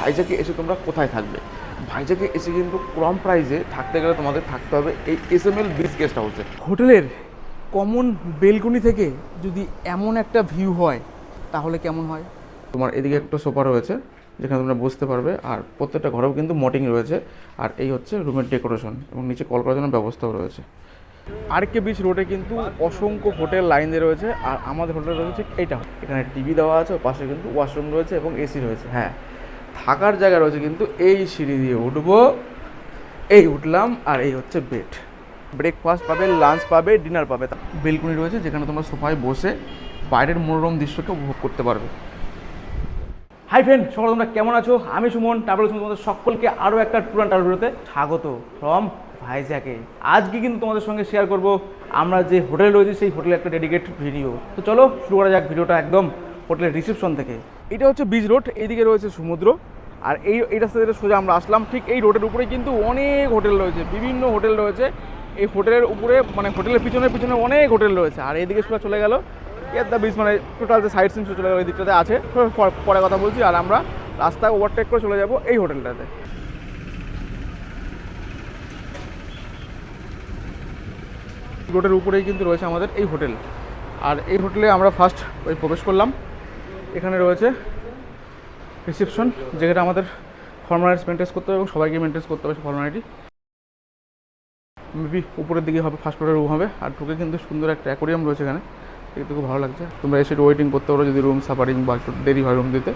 ভাইজাকে এসে তোমরা কোথায় থাকবে? ভাইজাকে এসে কিন্তু কম প্রাইসে থাকতে গেলে তোমাদের থাকতে হবে এই S M L beach guest হাউসে হোটেলের কমন বেলকনি থেকে যদি এমন একটা ভিউ হয় তাহলে কেমন হয়? তোমার এদিকে একটা সোফা রয়েছে যেখানে তোমরা বসতে পারবে আর প্রত্যেকটা ঘরেও কিন্তু মটিং রয়েছে আর এই হচ্ছে রুমের ডেকোরেশন এবং নিচে কল করার জন্য ব্যবস্থাও রয়েছে। আর কে বিচ রোডে কিন্তু অসংখ্য হোটেল লাইন দিয়ে রয়েছে আর আমাদের হোটেল রয়েছে এইটা। এখানে টিভি দেওয়া আছে পাশে কিন্তু ওয়াশরুম রয়েছে এবং এসি রয়েছে হ্যাঁ। থাকার জায়গা রয়েছে কিন্তু এই সিঁড়ি দিয়ে উঠবো। এই উঠলাম আর এই হচ্ছে বেড ব্রেকফাস্ট পাবে লাঞ্চ পাবে ডিনার পাবে। বেলকুনি রয়েছে যেখানে তোমরা সোফায় বসে বাইরের মনোরম দৃশ্যকে উপভোগ করতে পারবে। হাই ফ্রেন্ড সকাল তোমরা কেমন আছো? আমি সুমন ট্রাভেল তোমাদের সকলকে আরও একটা ট্যুর অ্যান্ড ভিডিওতে স্বাগত ফ্রম ভাইজ্যাকে আজকে কিন্তু তোমাদের সঙ্গে শেয়ার করব আমরা যে হোটেল রয়েছে, সেই হোটেলে একটা ডেডিকেট ভিডিও তো চলো শুরু করা যাক ভিডিওটা একদম হোটেলের রিসেপশন থেকে। এটা হচ্ছে বিচ রোড এইদিকে রয়েছে সমুদ্র। আর এই এই রাস্তা থেকে সোজা আমরা আসলাম। ঠিক এই রোডের উপরে কিন্তু অনেক হোটেল রয়েছে, বিভিন্ন হোটেল রয়েছে। এই হোটেলের উপরে মানে হোটেলের পিছনে পিছনে অনেক হোটেল রয়েছে। আর এইদিকে সোজা চলে গেল। দ্য বিচ মানে টোটাল যে সাইড সিন চলে গেলো, এই দিকটাতে আছে। পরে কথা বলছি, আর আমরা রাস্তায় ওভারটেক করে চলে যাব এই হোটেলটাতে রোডের উপরেই কিন্তু রয়েছে আমাদের এই হোটেল আর এই হোটেলে আমরা ফার্স্ট ওই প্রবেশ করলাম। এখানে রয়েছে রিসেপশন, যেখানে আমাদের ফর্মালিটিস মেনটেন্স করতে হবে এবং সবাইকে মেনটেন্স করতে হবে ফর্মালিটি। মেবি উপরের দিকে হবে ফার্স্ট ফ্লোরের রুম হবে, আর ঢুকে কিন্তু সুন্দর একটা অ্যাকোরিয়াম রয়েছে এখানে। দেখতে খুব ভালো লাগছে। তোমরা এসে ওয়েটিং করতে পারো, যদি রুম সাফারিং বা একটু দেরি হয় রুম দিতে।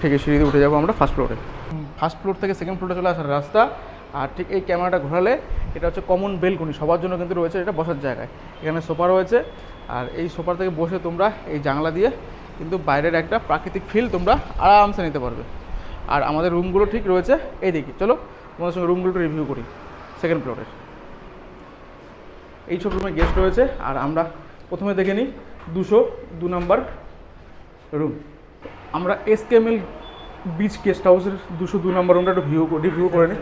ঠিক আছে সিঁড়িতে উঠে যাব আমরা ফার্স্ট ফ্লোরে ফার্স্ট ফ্লোর থেকে সেকেন্ড ফ্লোরে চলে আসার রাস্তা, আর ঠিক এই ক্যামেরাটা ঘোরালে এটা হচ্ছে কমন বেলকনি সবার জন্য কিন্তু রয়েছে, এটা বসার জায়গায়। এখানে সোফা রয়েছে, আর এই সোফার থেকে বসে তোমরা এই জানলা দিয়ে কিন্তু বাইরের একটা প্রাকৃতিক ফিল তোমরা আরামসে নিতে পারবে। আর আমাদের রুমগুলো ঠিক রয়েছে এই এইদিকে। চলো, তোমাদের সঙ্গে রুমগুলো রিভিউ করি সেকেন্ড ফ্লোরের এই সব রুমে গেস্ট রয়েছে, আর আমরা প্রথমে দেখে নিই দুশো দু নম্বর রুম আমরা এসকেএমএল বিচ গেস্ট হাউসের দুশো দু নম্বর রুমটা একটু ভিউ রিভিউ করে নিই।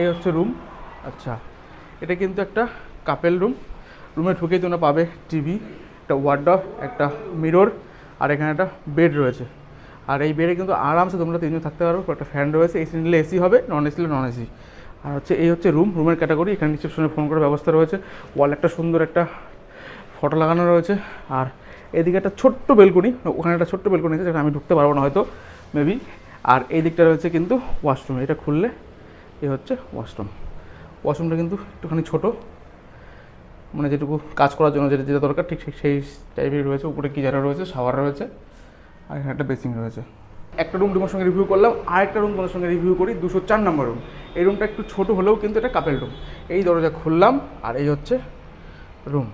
এই হচ্ছে রুম আচ্ছা এটা কিন্তু একটা কাপেল রুম রুমে ঢুকেই তোমরা পাবে টিভি একটা ওয়ার্ডব একটা মিরর আর এখানে একটা বেড রয়েছে। আর এই বেডে কিন্তু আরামসে তোমরা তিনজন থাকতে পারবে একটা ফ্যান রয়েছে এসি নিলে এসি হবে নন এসি নন এসি আর হচ্ছে এই হচ্ছে রুম রুমের ক্যাটাগরি এখানে রিসেপশনে ফোন করার ব্যবস্থা রয়েছে। ওয়াল একটা সুন্দর একটা ফটো লাগানো রয়েছে। আর এদিকে একটা ছোট্ট বেলকনি ওখানে একটা ছোট্ট বেলকনি আছে যেটা আমি ঢুকতে পারব না হয়তো মেবি আর এই দিকটা রয়েছে কিন্তু ওয়াশরুম এটা খুললে এই হচ্ছে ওয়াশরুম ওয়াশরুমটা কিন্তু একটুখানি ছোট মানে যেটুকু কাজ করার জন্য যেটা যেটা দরকার, ঠিক সেই টাইপের রয়েছে। উপরে কিজারা রয়েছে? শাওয়ার রয়েছে। আর এখানে একটা বেসিং রয়েছে। একটা রুম তোমার সঙ্গে রিভিউ করলাম। আর একটা রুম তোমার সঙ্গে রিভিউ করি। দুশো চার নম্বর রুম এই রুমটা একটু ছোট হলেও কিন্তু এটা কাপেল রুম এই দরজা খুললাম, আর এই হচ্ছে রুম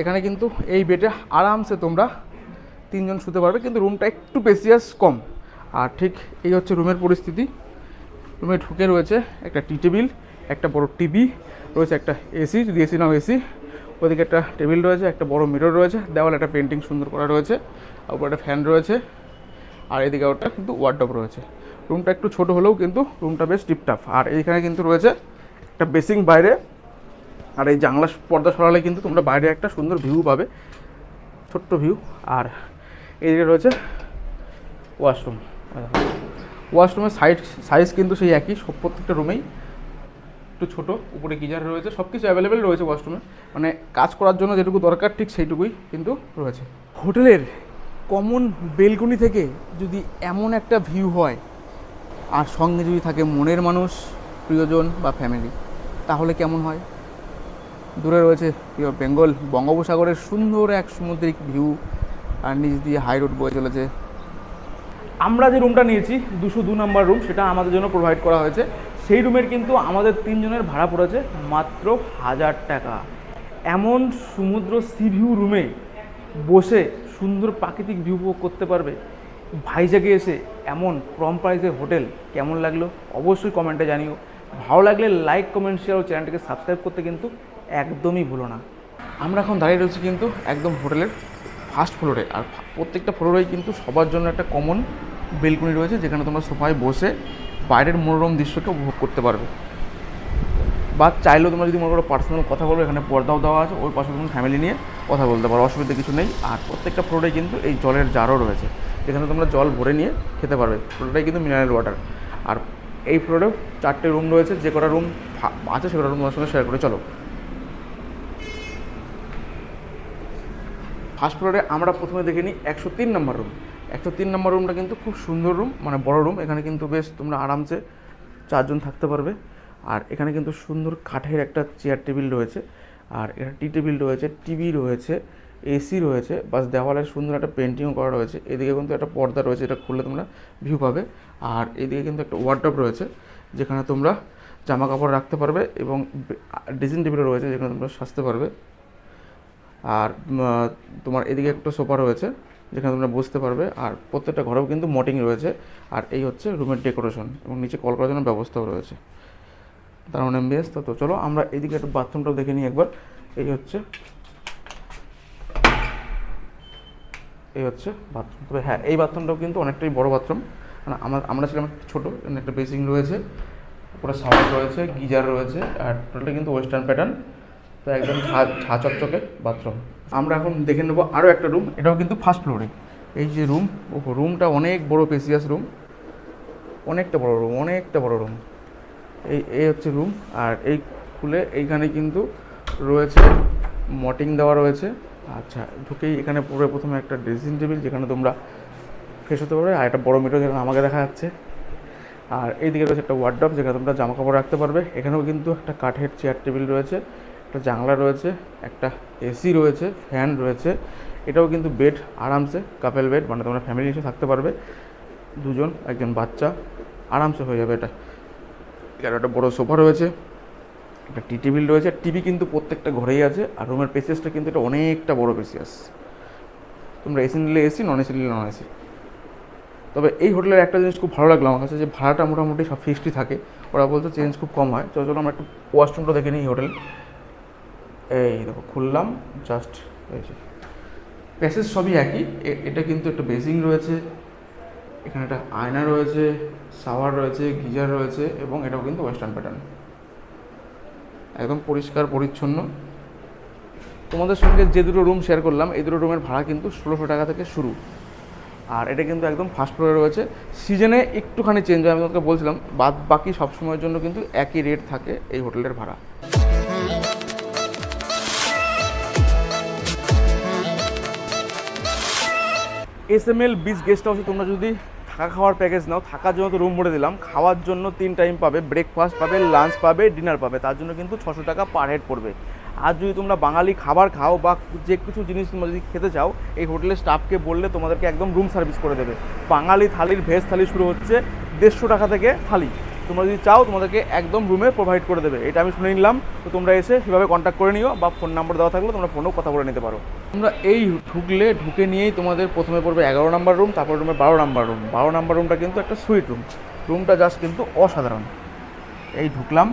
এখানে কিন্তু এই বেডে আরামসে তোমরা তিনজন শুতে পারবে, কিন্তু রুমটা একটু পেসিয়াস কম। আর ঠিক এই হচ্ছে রুমের পরিস্থিতি। রুমে ঢুকে রয়েছে একটা টি টেবিল একটা বড় টিভি রয়েছে, একটা এসি, যদি এসি নাও এসি। ওদিকে একটা টেবিল রয়েছে, একটা বড় মিরর রয়েছে, দেওয়ালে একটা পেন্টিং সুন্দর করা রয়েছে, আর উপরে একটা ফ্যান রয়েছে, আর এদিকে ওটা কিন্তু ওয়ার্ডব রয়েছে। রুমটা একটু ছোট হলেও কিন্তু রুমটা বেশ টিপটাপ আর এইখানে কিন্তু রয়েছে একটা বেসিং বাইরে, আর এই জানলা পর্দা সরালে কিন্তু তোমরা বাইরে একটা সুন্দর ভিউ পাবে, ছোট্ট ভিউ আর এইদিকে রয়েছে ওয়াশরুম ওয়াশরুমের সাইজ সাইজ কিন্তু সেই একই, সব প্রত্যেকটা রুমেই একটু ছোট উপরে গিজার রয়েছে সব কিছু অ্যাভেলেবেল রয়েছে ওয়াশরুমে মানে কাজ করার জন্য যেটুকু দরকার ঠিক সেইটুকুই কিন্তু রয়েছে। হোটেলের কমন বেলকনি থেকে যদি এমন একটা ভিউ হয় আর সঙ্গে যদি থাকে মনের মানুষ প্রিয়জন বা ফ্যামিলি তাহলে কেমন হয়? দূরে রয়েছে প্রিয় বেঙ্গল বঙ্গোপসাগরের সুন্দর এক সামুদ্রিক ভিউ আর নিচ দিয়ে হাই রোড বয়ে চলেছে। আমরা যে রুমটা নিয়েছি দুশো দু নম্বর রুম সেটা আমাদের জন্য প্রোভাইড করা হয়েছে। সেই রুমের কিন্তু আমাদের তিনজনের ভাড়া পড়েছে মাত্র হাজার টাকা। এমন সমুদ্র সি ভিউ রুমে বসে সুন্দর প্রাকৃতিক ভিউ উপভোগ করতে পারবে ভাইজাগে এসে এমন কম প্রাইসের হোটেল কেমন লাগল অবশ্যই কমেন্টে জানিও। ভালো লাগলে লাইক কমেন্ট শেয়ার ও চ্যানেলটিকে সাবস্ক্রাইব করতে কিন্তু একদমই ভুলো না। আমরা এখন দাঁড়িয়ে রয়েছি কিন্তু একদম হোটেলের ফার্স্ট ফ্লোরে আর প্রত্যেকটা ফ্লোরেই কিন্তু সবার জন্য একটা কমন বেলকনি রয়েছে যেখানে তোমরা সোফায় বসে বাইরের মনোরম দৃশ্যকে উপভোগ করতে পারবে। বা চাইলেও তোমরা যদি মনে করো পার্সোনাল কথা বলো, এখানে পর্দাও দেওয়া আছে, ওই পাশে তুমি ফ্যামিলি নিয়ে কথা বলতে পারো, অসুবিধা কিছু নেই। আর প্রত্যেকটা ফ্লোরে কিন্তু এই জলের জারও রয়েছে, যেখানে তোমরা জল ভরে নিয়ে খেতে পারবে। পুরোটাই কিন্তু মিনারেল ওয়াটার আর এই ফ্লোরেও চারটে রুম রয়েছে, যে কটা রুম আছে সে কটা রুম তোমার সঙ্গে শেয়ার করে। চলো। ফার্স্ট ফ্লোরে আমরা প্রথমে দেখে নিই একশো তিন নম্বর রুম একশো তিন নম্বর রুমটা কিন্তু খুব সুন্দর রুম মানে বড় রুম এখানে কিন্তু বেশ তোমরা আরামসে চারজন থাকতে পারবে। আর এখানে কিন্তু সুন্দর কাঠের একটা চেয়ার টেবিল রয়েছে। আর এখানে টি টেবিল রয়েছে টিভি রয়েছে এসি রয়েছে, বাস দেওয়ালের সুন্দর একটা পেন্টিংও করা রয়েছে। এদিকে কিন্তু একটা পর্দা রয়েছে, এটা খুললে তোমরা ভিউ পাবে। আর এদিকে কিন্তু একটা ওয়ার্ড্রপ রয়েছে, যেখানে তোমরা জামা কাপড় রাখতে পারবে এবং ড্রেসিং টেবিলও রয়েছে, যেখানে তোমরা সাজতে পারবে। আর তোমার এদিকে একটা সোফা রয়েছে। যেখানে তোমরা বসতে পারবে। আর প্রত্যেকটা ঘরেও কিন্তু মটিং রয়েছে। আর এই হচ্ছে রুমের ডেকোরেশন এবং নিচে কল করার জন্য ব্যবস্থাও রয়েছে। দারুণ এমবিএস তো তো চলো আমরা এইদিকে একটু বাথরুমটাও দেখে নিই একবার। এই হচ্ছে এই হচ্ছে বাথরুম। তবে হ্যাঁ এই বাথরুমটাও কিন্তু অনেকটাই বড় বাথরুম। মানে আমার, আমরা ছিলাম একটু ছোটো এখানে একটা বেসিং রয়েছে পুরো সাউন্ড রয়েছে, গিজার রয়েছে, আর টোটালটা কিন্তু ওয়েস্টার্ন প্যাটার্ন তো একদম ছা ছা চকচকে বাথরুম আমরা এখন দেখে নেব আরও একটা রুম এটাও কিন্তু ফার্স্ট ফ্লোরে এই যে রুম ও রুমটা অনেক বড় পেসিয়াস রুম অনেকটা বড় রুম অনেকটা বড় রুম এই এই হচ্ছে রুম আর এই খুলে এইখানে কিন্তু রয়েছে মটিং দেওয়া রয়েছে। আচ্ছা ঢুকেই এখানে পুরো প্রথমে একটা ড্রেসিং টেবিল যেখানে তোমরা ফ্রেশ হতে পারবে, আর একটা বড় মিটার যেখানে আমাকে দেখা যাচ্ছে। আর এইদিকে রয়েছে একটা ওয়ার্ড্রপ যেখানে তোমরা জামা কাপড় রাখতে পারবে। এখানেও কিন্তু একটা কাঠের চেয়ার টেবিল রয়েছে। একটা জানলা রয়েছে, একটা এসি রয়েছে, ফ্যান রয়েছে। এটাও কিন্তু বেড আরামসে কাপেল বেড মানে তোমরা ফ্যামিলি এসে থাকতে পারবে। দুজন, একজন বাচ্চা, আরামসে হয়ে যাবে এটা। এখানে একটা বড় সোফা রয়েছে, একটা টি টেবিল রয়েছে। টিভি কিন্তু প্রত্যেকটা ঘরেই আছে, আর রুমের পেসিয়াসটা কিন্তু এটা অনেকটা বড় পেসিয়াস তোমরা এসি নিলে এসি নন এসি নিলে নন এসি। তবে এই হোটেলের একটা জিনিস খুব ভালো লাগল আমার কাছে, যে ভাড়াটা মোটামুটি সব ফিক্সডই থাকে। ওরা বলতো চেঞ্জ খুব কম হয়। চলো চলো আমরা একটু ওয়াশরুমটা দেখে নিই হোটেল। এই দেখো, খুললাম জাস্ট এই যে। প্যাসেজ সবই একই এটা কিন্তু একটা বেসিং রয়েছে, এখানে একটা আয়না রয়েছে শাওয়ার রয়েছে, গিজার রয়েছে, এবং এটাও কিন্তু ওয়েস্টার্ন প্যাটার্ন একদম পরিষ্কার, পরিচ্ছন্ন। তোমাদের সঙ্গে যে দুটো রুম শেয়ার করলাম, এই দুটো রুমের ভাড়া কিন্তু ষোলোশো টাকা থেকে শুরু। আর এটা কিন্তু একদম ফার্স্ট ফ্লোরে রয়েছে। সিজনে একটুখানি চেঞ্জ হয়, আমি তোমাকে বলছিলাম, বাদ বাকি সব সময়ের জন্য কিন্তু একই রেট থাকে এই হোটেলের ভাড়া। S M L beach guest হাউসে তোমরা যদি থাকা খাওয়ার প্যাকেজ নাও, থাকার জন্য তো রুম ভরে দিলাম। খাওয়ার জন্য তিন টাইম পাবে ব্রেকফাস্ট পাবে লাঞ্চ পাবে ডিনার পাবে। তার জন্য কিন্তু ছশো টাকা পার হেড পড়বে। আর যদি তোমরা বাঙালি খাবার খাও বা যে কিছু জিনিস তোমরা যদি খেতে চাও, এই হোটেলের স্টাফকে বললে তোমাদেরকে একদম রুম সার্ভিস করে দেবে। বাঙালি থালির ভেজ থালি শুরু হচ্ছে দেড়শো টাকা থেকে থালি। তোমরা যদি চাও, তোমাদেরকে একদম রুমে প্রোভাইড করে দেবে। এটা আমি শুনে নিলাম। তো তোমরা এসে সেভাবে কন্ট্যাক্ট করে নিও বা ফোন নাম্বার দেওয়া থাকলে তোমরা ফোনেও কথা বলে নিতে পারো। তোমরা এই ঢুকলে, ঢুকে নিয়েই তোমাদের প্রথমে পড়বে এগারো নাম্বার রুম তারপর রুমে বারো নাম্বার রুম বারো নাম্বার রুমটা কিন্তু একটা সুইট রুম রুমটা জাস্ট কিন্তু অসাধারণ। এই ঢুকলাম।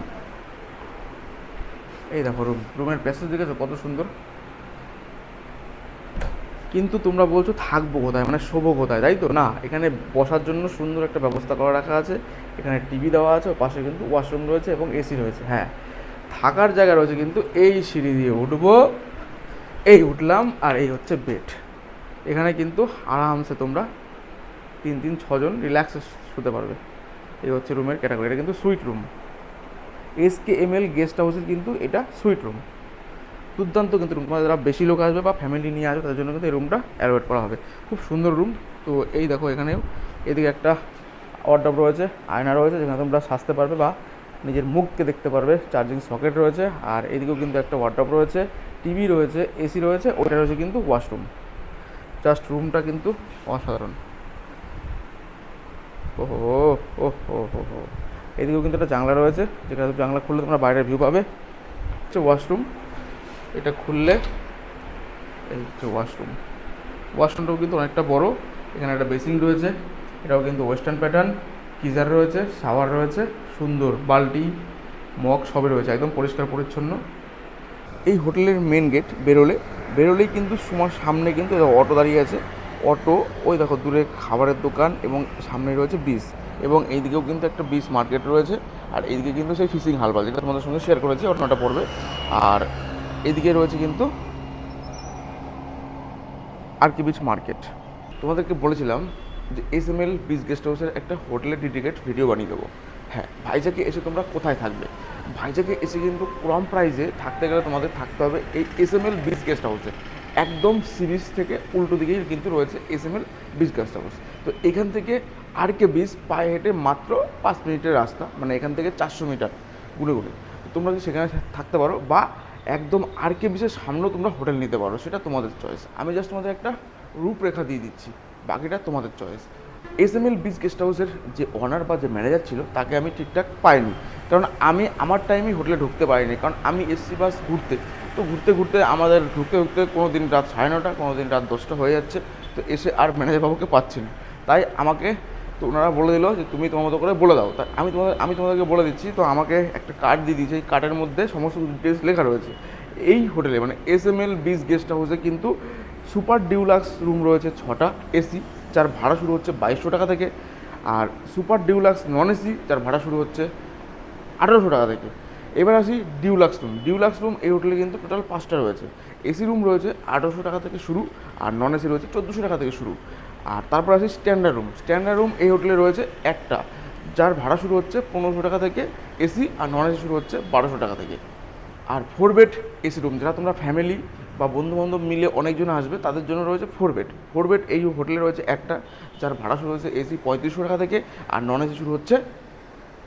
এই দেখো রুম রুমের প্যাসেজ দেখেছ? কত সুন্দর। কিন্তু তোমরা বলছো থাকব কোথায়? মানে শোবো কোথায়? তাই তো? না, এখানে বসার জন্য সুন্দর একটা ব্যবস্থা করা রাখা আছে। এখানে টিভি দেওয়া আছে পাশে কিন্তু ওয়াশরুম রয়েছে এবং এসি রয়েছে। হ্যাঁ থাকার জায়গা রয়েছে কিন্তু এই সিঁড়ি দিয়ে উঠবো। এই উঠলাম আর এই হচ্ছে বেড এখানে কিন্তু আরামসে তোমরা তিন তিন, ছজন রিল্যাক্সে শুতে পারবে। এই হচ্ছে রুমের ক্যাটাগরি এটা কিন্তু suite room S K M L guest হাউসের কিন্তু এটা সুইট রুম দুর্দান্ত কিন্তু রুম তোমার যারা বেশি লোক আসবে বা ফ্যামিলি নিয়ে আসবে, তাদের জন্য কিন্তু এই রুমটা অ্যালোয়েট করা হবে। খুব সুন্দর রুম তো এই দেখো এখানেও, এদিকে একটা ওয়ার্ডরোব রয়েছে, আয়না রয়েছে, যেখানে তোমরা সাজতে পারবে বা নিজের মুখকে দেখতে পারবে। চার্জিং সকেট রয়েছে, আর এদিকেও কিন্তু একটা ওয়ার্ডরোব রয়েছে টিভি রয়েছে এসি রয়েছে ওটা রয়েছে কিন্তু ওয়াশরুম জাস্ট রুমটা কিন্তু অসাধারণ। ওহো ও হো হো হো এদিকেও কিন্তু একটা জানলা রয়েছে, যেখানে জানলা খুললে তোমরা বাইরের ভিউ পাবে। হচ্ছে ওয়াশরুম এটা খুললে এই হচ্ছে ওয়াশরুম ওয়াশরুমটাও কিন্তু অনেকটা বড়, এখানে একটা বেসিন রয়েছে, এটাও কিন্তু ওয়েস্টার্ন প্যাটার্ন গিজার রয়েছে শাওয়ার রয়েছে, সুন্দর, বালতি, মগ সবই রয়েছে, একদম পরিষ্কার পরিচ্ছন্ন। এই হোটেলের মেন গেট বেরোলে, বেরোলেই কিন্তু তোমার সামনে কিন্তু অটো দাঁড়িয়ে আছে। অটো ওই দেখো দূরে খাবারের দোকান এবং সামনে রয়েছে বিচ এবং এইদিকেও কিন্তু একটা বিচ মার্কেট রয়েছে। আর এইদিকে কিন্তু সেই ফিশিং হালবা যেটা তোমাদের সঙ্গে শেয়ার করেছি অটোটা পড়বে। আর এদিকে রয়েছে কিন্তু আর কি বিচ মার্কেট। তোমাদেরকে বলেছিলাম যে S M L beach guest হাউসের একটা হোটেলের ডিটিকেট ভিডিও বানিয়ে দেবো। হ্যাঁ ভাইজাকে এসে তোমরা কোথায় থাকবে? ভাইজাকে এসে কিন্তু কম প্রাইসে থাকতে গেলে তোমাদের থাকতে হবে এই S M L beach guest হাউসে। একদম সিরিজ থেকে উল্টো দিকেই কিন্তু রয়েছে S M L beach guest house. তো এখান থেকে আর কে বিচ পায়ে হেঁটে মাত্র পাঁচ মিনিটের রাস্তা মানে এখান থেকে চারশো মিটার ঘুরে তো তোমরা সেখানে থাকতে পারো বা একদম আর কে বিচের সামনেও তোমরা হোটেল নিতে পারো, সেটা তোমাদের চয়েস আমি জাস্ট তোমাদের একটা রূপরেখা দিয়ে দিচ্ছি, বাকিটা তোমাদের choice S M L beach guest হাউসের যে অনার বা যে ম্যানেজার ছিল, তাকে আমি ঠিকঠাক পাইনি। কারণ আমি আমার টাইমেই হোটেলে ঢুকতে পারিনি, কারণ আমি এসছি বাস ঘুরতে। তো ঘুরতে ঘুরতে আমাদের ঢুকতে ঢুকতে কোনো দিন রাত সাড়ে নটা কোনো দিন রাত দশটা হয়ে যাচ্ছে, তো এসে আর ম্যানেজার বাবুকে পাচ্ছি না। তাই আমাকে তো ওনারা বলে দিল যে, তুমি তোমার মতো করে বলে দাও। তা আমি তোমাদের, আমি তোমাদেরকে বলে দিচ্ছি, তো আমাকে একটা কার্ড দিয়ে দিয়েছে। এই কার্ডের মধ্যে সমস্ত ডিটেলস লেখা রয়েছে। এই হোটেলে মানে S M L beach guest হাউসে কিন্তু সুপার ডিউলাক্স রুম রয়েছে ছটা এসি যার ভাড়া শুরু হচ্ছে বাইশশো টাকা থেকে। আর সুপার ডিউলাক্স নন এসি যার ভাড়া শুরু হচ্ছে আঠারোশো টাকা থেকে। এবার আসি ডিউলাক্স রুম ডিউলাক্স রুম এই হোটেলে কিন্তু টোটাল পাঁচটা রয়েছে। এসি রুম রয়েছে আঠারোশো টাকা থেকে শুরু, আর নন এসি রয়েছে চোদ্দোশো টাকা থেকে শুরু। আর তারপর আছে স্ট্যান্ডার্ড রুম স্ট্যান্ডার্ড রুম এই হোটেলে রয়েছে একটা, যার ভাড়া শুরু হচ্ছে পনেরোশো টাকা থেকে এসি আর নন এসি শুরু হচ্ছে বারোশো টাকা থেকে। আর ফোর বেড এসি রুম যারা তোমরা ফ্যামিলি বা বন্ধুবান্ধব মিলে অনেকজন আসবে, তাদের জন্য রয়েছে ফোর বেড ফোর বেড এই হোটেলে রয়েছে একটা, যার ভাড়া শুরু হচ্ছে এসি পঁয়ত্রিশশো টাকা থেকে আর নন এসি শুরু হচ্ছে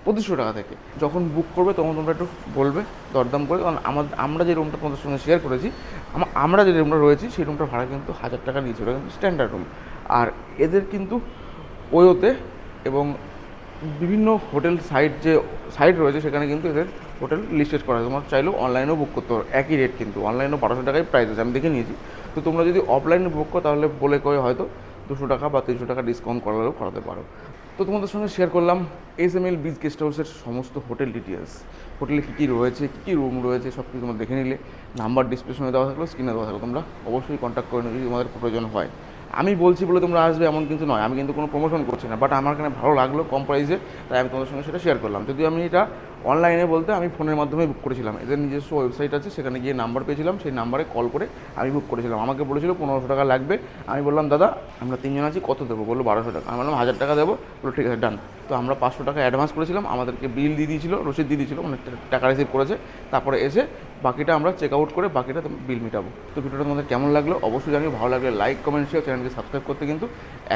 পঁচিশশো টাকা থেকে। যখন বুক করবে, তখন তোমরা একটু বলবে, দরদাম করে, কারণ আমাদের আমরা যে রুমটা তোমাদের সঙ্গে শেয়ার করেছি আমরা যে রুমটা রয়েছি, সেই রুমটার ভাড়া কিন্তু হাজার টাকা নিয়েছিল কিন্তু স্ট্যান্ডার্ড রুম আর এদের কিন্তু ওয়োতে এবং বিভিন্ন হোটেল সাইট যে সাইট রয়েছে, সেখানে কিন্তু এদের হোটেল লিস্টেড করা তোমরা চাইলেও অনলাইনেও বুক করতে পারো, একই রেট কিন্তু। অনলাইনেও বারোশো টাকায় প্রাইস আছে, আমি দেখে নিয়েছি। তো তোমরা যদি অফলাইনে বুক করো, তাহলে বলে কয়ে হয়তো দুশো টাকা বা তিনশো টাকা ডিসকাউন্ট করালেও করাতে পারো। তো তোমাদের সঙ্গে শেয়ার করলাম S M L beach guest হাউসের সমস্ত হোটেল ডিটেলস হোটেলে কী কী রয়েছে, কী কী রুম রয়েছে সব কিছু তোমরা দেখে নিলে। নাম্বার ডিসক্রিপশনে দেওয়া থাকল স্ক্রিনে দেওয়া থাকল। তোমরা অবশ্যই কন্ট্যাক্ট করে নিলে তোমাদের প্রয়োজন হয়। আমি বলছি বলে তোমরা আসবে, এমন কিন্তু নয়। আমি কিন্তু কোনো প্রমোশন করছি না। বাট আমার এখানে ভালো লাগল কম প্রাইসে তাই আমি তোমাদের সঙ্গে সেটা শেয়ার করলাম। যদি আমি এটা অনলাইনে বলতে আমি ফোনের মাধ্যমে বুক করেছিলাম। এদের নিজস্ব ওয়েবসাইট আছে, সেখানে গিয়ে নাম্বার পেয়েছিলাম। সেই নাম্বারে কল করে আমি বুক করেছিলাম। আমাকে বলেছিল পনেরোশো টাকা লাগবে। আমি বললাম, দাদা, আমরা তিনজন আছি, কত দেবো? বলল, বারোশো টাকা। আমি বললাম, হাজার টাকা দেবো? বলল, ঠিক আছে ডান তো আমরা পাঁচশো টাকা অ্যাডভান্স করেছিলাম। আমাদেরকে বিল দিয়ে দিয়েছিল, রসিদ দিয়ে দিয়েছিল মানে টাকা রিসিভ করেছে। তারপরে এসে বাকিটা আমরা চেক আউট করে বাকিটা বিল মিটাবো। তো ভিডিওটা তোমাদের কেমন লাগল অবশ্যই জানিও, ভালো লাগলে লাইক কমেন্ট শেয়ার চ্যানেলকে সাবস্ক্রাইব করতে কিন্তু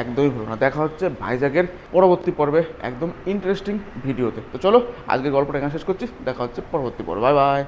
একদমই ভুলো না। দেখা হচ্ছে ভাইজাগের পরবর্তী পর্বে একদম ইন্টারেস্টিং ভিডিওতে। তো চলো আজকে গল্পটা এখানে শেষ করছি, দেখা হচ্ছে পরবর্তী পর্ব। Bye bye